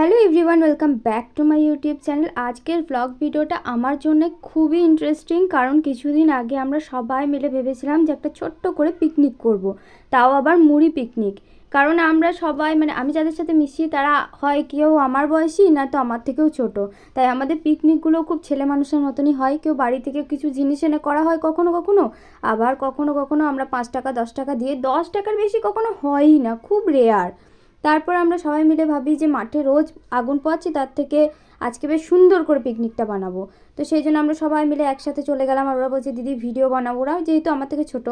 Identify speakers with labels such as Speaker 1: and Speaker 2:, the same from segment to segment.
Speaker 1: Hello everyone welcome back to my YouTube channel আজকের blog ভিডিওটা আমার জন্য খুবই ইন্টারেস্টিং কারণ কিছুদিন আগে আমরা সবাই মিলে ভেবেছিলাম যে একটা ছোট্ট করে পিকনিক করব। তাও আবার মুড়ি পিকনিক কারণ আমরা সবাই মানে আমি যাদের সাথে মিশি তারা হয় কেউ আমার বয়সী না তো আমার থেকেও ছোট। তাই আমাদের পিকনিকগুলো খুব ছেলে মানুষের মতনই হয়। কেউ বাড়ি থেকে কিছু জিনিস এনে করা হয় কখনো কখনো, আবার কখনো কখনো আমরা পাঁচ টাকা, দশ টাকা দিয়ে দশ টাকার বেশি কখনো হয়ই না। খুব রেয়ার তারপর আমরা সবাই মিলে ভাবি যে মাঠে রোজ আগুন পোয়াচ্ছি তার থেকে আজকে বেশ সুন্দর করে পিকনিকটা বানাবো। তো সেই জন্য আমরা সবাই মিলে একসাথে চলে গেলাম আর ওরা বলছে, দিদি ভিডিও বানাবো ওরাও যেহেতু আমার থেকে ছোট,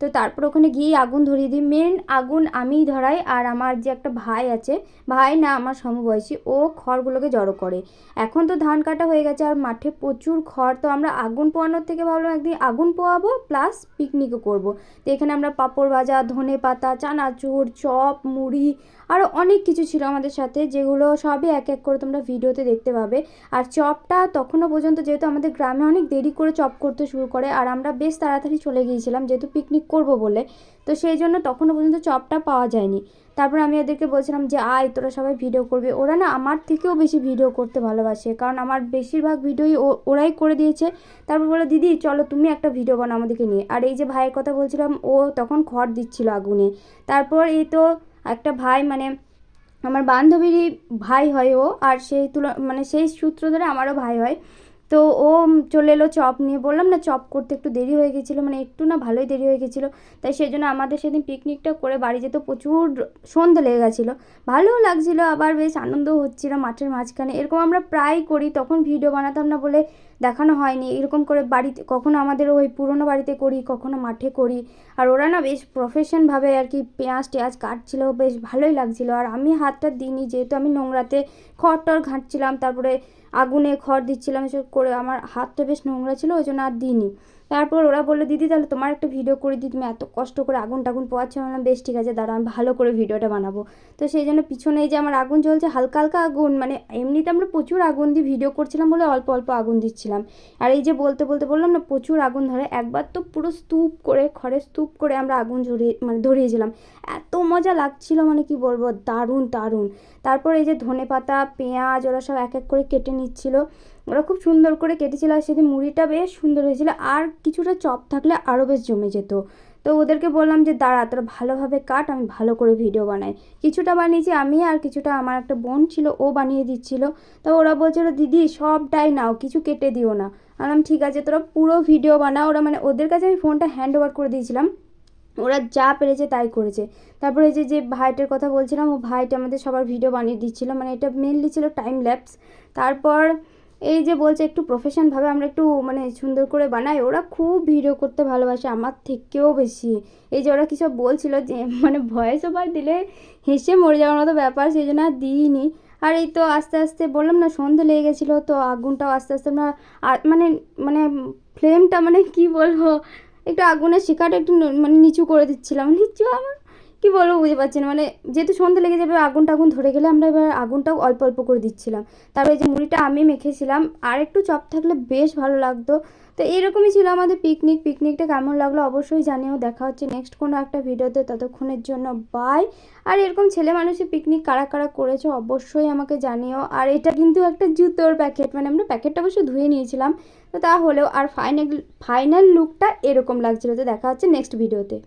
Speaker 1: তো তারপর ওখানে গিয়ে আগুন ধরিয়ে দিই। মেন আগুন আমিই ধরাই আর আমার যে একটা ভাই আছে, ভাই না, আমার সমবয়সী, ও খড়গুলোকে জড়ো করে। এখন তো ধান কাটা হয়ে গেছে আর মাঠে প্রচুর খড়, তো আমরা আগুন পোয়ানোর থেকে ভাবলাম একদিন আগুন পোয়াবো প্লাস পিকনিকও করব। তো এখানে আমরা পাঁপড় ভাজা, ধনে পাতা, চানাচুর, চপ, মুড়ি আরও অনেক কিছু ছিল আমাদের সাথে, যেগুলো সবই এক এক করে তোমরা ভিডিওতে দেখতে পাবে আর চপটা তখনও পর্যন্ত যেহেতু আমাদের গ্রামে অনেক দেরি করে চপ করতে শুরু করে, আর আমরা বেশ তাড়াতাড়ি চলে গিয়েছিলাম যেহেতু পিকনিক করব বলে, তো সেই জন্য তখনও পর্যন্ত চপটা পাওয়া যায়নি। তারপর আমি ওদেরকে বলছিলাম যে, আয়, তোরা সবাই ভিডিও করবে। ওরা না আমার থেকেও বেশি ভিডিও করতে ভালোবাসে, কারণ আমার বেশিরভাগ ভিডিওই ওরাই করে দিয়েছে। তারপর বলে, দিদি, চলো তুমি একটা ভিডিও বানাও আমাদেরকে নিয়ে। আর এই যে ভাইয়ের কথা বলছিলাম, ও তখন খড় দিচ্ছিল আগুনে। তারপর এই তো একটা ভাই মানে আমার বান্ধবীরই ভাই হয় ও, আর সেই তুল মানে সেই সূত্র ধরে আমারও ভাই হয়। তো ও চলে এলো চপ নিয়ে। বললাম, না, চপ করতে একটু দেরি হয়ে গেছিল মানে একটু না ভালোই দেরি হয়ে গেছিল। তাই সেই জন্য আমাদের সেদিন পিকনিকটা করে বাড়ি যেতে প্রচুর সন্ধে লেগে গেছিল। ভালোও লাগছিল, আবার বেশ আনন্দও হচ্ছিল মাঠের মাঝখানে। এরকম আমরা প্রায় করি, তখন ভিডিও বানাতাম না বলে দেখানো হয়নি। এরকম করে বাড়িতে, কখনো আমাদের ওই পুরোনো বাড়িতে করি, কখনো মাঠে করি। আর ওরা না বেশ প্রফেশনভাবে আর কি পেঁয়াজ টেঁয়াজ কাটছিল, বেশ ভালোই লাগছিল। আর আমি হাতটা দিইনি, যেহেতু আমি নোংরাতে খড় টর ঘাঁটছিলাম, তারপরে আগুনে খড় দিচ্ছিলাম, এসব করে আমার হাতটা বেশ নোংরা ছিল, ওই জন্য আর দিইনি। তারপর ওরা বলল, দিদি, তাহলে তোমার একটা ভিডিও করে দিই, তুমি এত কষ্ট করে আগুন টাগুন পোয়াচ্ছ? বললাম, বেশ, ঠিক আছে দাঁড়া আমি ভালো করে ভিডিওটা বানাবো। তো সেই জন্য পিছনে যে আমার আগুন জ্বলছে, হালকা হালকা আগুন মানে এমনিতে আমরা প্রচুর আগুন দিয়ে ভিডিও করছিলাম বলে অল্প অল্প আগুন দিচ্ছিলাম। আর এই যে বলতে বলতে বললাম না, প্রচুর আগুন ধরে। একবার তো পুরো স্তূপ করে খড়ে স্তূপ করে আমরা আগুন ঝরিয়ে মানে ধরিয়েছিলাম। এত মজা লাগছিল মানে কি বলব, দারুণ দারুণ। তারপর এই যে ধনে পাতা, পেঁয়াজ, ওরা সব এক এক করে কেটে নিচ্ছিল। ওরা খুব সুন্দর করে কেটেছিল, আর সেদিন মুড়িটা বেশ সুন্দর হয়েছিল। আর কিছুটা চপ থাকলে আরও বেশ জমে যেত। তো ওদেরকে বললাম যে, দাঁড়া, তোরা ভালোভাবে কাট, আমি ভালো করে ভিডিও বানাই। কিছুটা বানিয়েছি আমি আর কিছুটা আমার একটা বোন ছিল, ও বানিয়ে দিচ্ছিল। তো ওরা বলছিল, দিদি, সবটাই নাও, কিছু কেটে দিও না। বললাম, ঠিক আছে, তোরা পুরো ভিডিও বানাও। ওরা মানে ওদের কাছে আমি ফোনটা হ্যান্ড ওভার করে দিয়েছিলাম। ওরা যা পেরেছে তাই করেছে। তারপরে যে যে ভাইটার কথা বলছিলাম, ও ভাইটা আমাদের সবার ভিডিও বানিয়ে দিচ্ছিল। মানে এটা মেনলি ছিল টাইম ল্যাপস তারপর এই যে বলছে একটু প্রফেশনভাবে আমরা একটু মানে সুন্দর করে বানাই, ওরা খুব ভিডিও করতে ভালোবাসে, আমার থেকেও বেশি। এই যে ওরা কী সব বলছিলো যে মানে ভয়েস ওভার দিলে হেসে মরে যাওয়ার মতো ব্যাপার, সেই জন্য আর দিইনি। আর এই তো আস্তে আস্তে বললাম না, সন্ধে লেগে গেছিল, তো আগুনটাও আস্তে আস্তে আমরা মানে মানে ফ্লেমটা মানে কি বলব, একটু আগুনের শিকাটা একটু মানে নিচু করে দিচ্ছিলাম। নিচু আমার কী বলব বুঝতে পারছেন মানে যেহেতু সন্ধে লেগে যাবে আগুন টাগুন ধরে গেলে আমরা এবার আগুনটাও অল্প অল্প করে দিচ্ছিলাম। তারপরে যে মুড়িটা আমি মেখেছিলাম, আর একটু চপ থাকলে বেশ ভালো লাগতো। তো এরকমই ছিল আমাদের পিকনিক পিকনিকটা কেমন লাগল অবশ্যই জানিও। দেখা হচ্ছে নেক্সট কোনো একটা ভিডিওতে। ততক্ষণের জন্য বাই আর এরকম ছেলে মানুষের পিকনিক কারা কারা করেছ অবশ্যই আমাকে জানিও। আর এটা কিন্তু একটা জুতোর প্যাকেট মানে আমরা প্যাকেটটা অবশ্য ধুয়ে নিয়েছিলাম। তো তাহলেও আর ফাইনাল ফাইনাল লুকটা এরকম লাগছিল। তো দেখা হচ্ছে নেক্সট ভিডিওতে